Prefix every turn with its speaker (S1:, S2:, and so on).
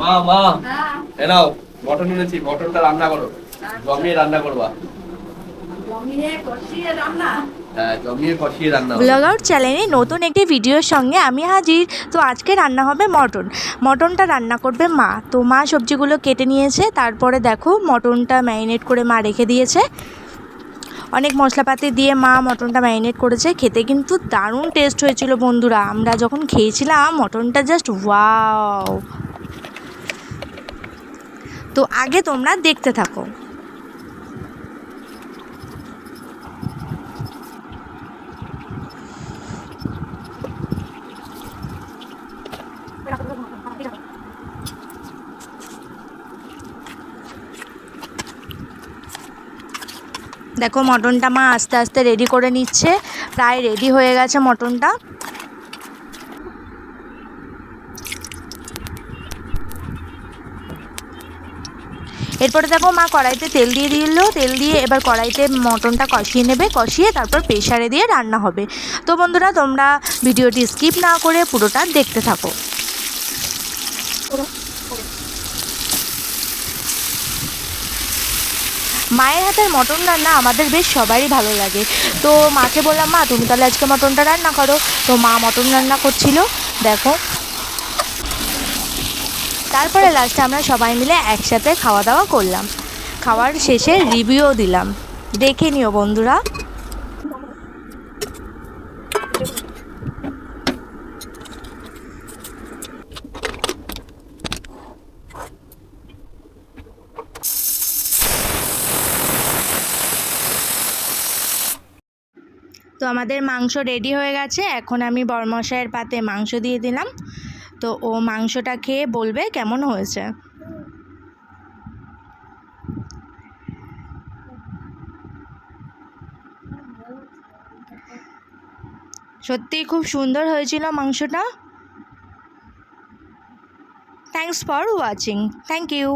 S1: মা মা।
S2: হ্যাঁ
S1: এ নাও মটন এনেছি মটনটা রান্না করো। জমিয়ে রান্না করবা।
S2: জমিয়ে রান্না?
S1: হ্যাঁ জমিয়ে কষিয়ে রান্না হবে।
S3: ব্লগ আউট চ্যানেলে নতুন একটি ভিডিওর সঙ্গে আমি হাজির। তো আজকে রান্না হবে মটন। মটনটা রান্না করবে মা। তো মা সবজিগুলো কেটে নিয়েছে। তারপরে দেখো মটনটা ম্যারিনেট করে মা রেখে দিয়েছে। অনেক মশলাপাতি দিয়ে মা মটনটা ম্যারিনেট করেছে। খেতে কিন্তু দারুণ টেস্ট হয়েছিল বন্ধুরা। আমরা যখন খেয়েছিলাম মটনটা জাস্ট ওয়াও তো আগে তোমরা দেখতে থাকো। দেখো, মটনটা মা আস্তে আস্তে রেডি করে নিচ্ছে। প্রায় রেডি হয়ে গেছে মটনটা। এরপরে দেখো মা কড়াইতে তেল দিয়ে দিল, তেল দিয়ে এবার কড়াইতে মটনটা কষিয়ে নেবে, কষিয়ে তারপর প্রেশারে দিয়ে রান্না হবে। তো বন্ধুরা, তোমরা ভিডিওটি স্কিপ না করে পুরোটা দেখতে থাকো। মায়ের হাতের মটন রান্না আমাদের বেশ সবারই ভালো লাগে। তো মাকে বললাম, মা, তুমি তাহলে আজকে মটনটা রান্না করো। তো মা মটন রান্না করছিল। দেখো তারপরে লাস্টে আমরা সবাই মিলে একসাথে খাওয়া দাওয়া করলাম। খাওয়ার শেষে রিভিউও দিলাম। দেখে নিও বন্ধুরা। তো আমাদের মাংস রেডি হয়ে গেছে। এখন আমি বরমশাইয়ের পাতে মাংস দিয়ে দিলাম। তো ও মাংসটা খেয়ে বলবে কেমন হয়েছে। সত্যি খুব সুন্দর হয়েছিল মাংসটা। Thanks for watching thank you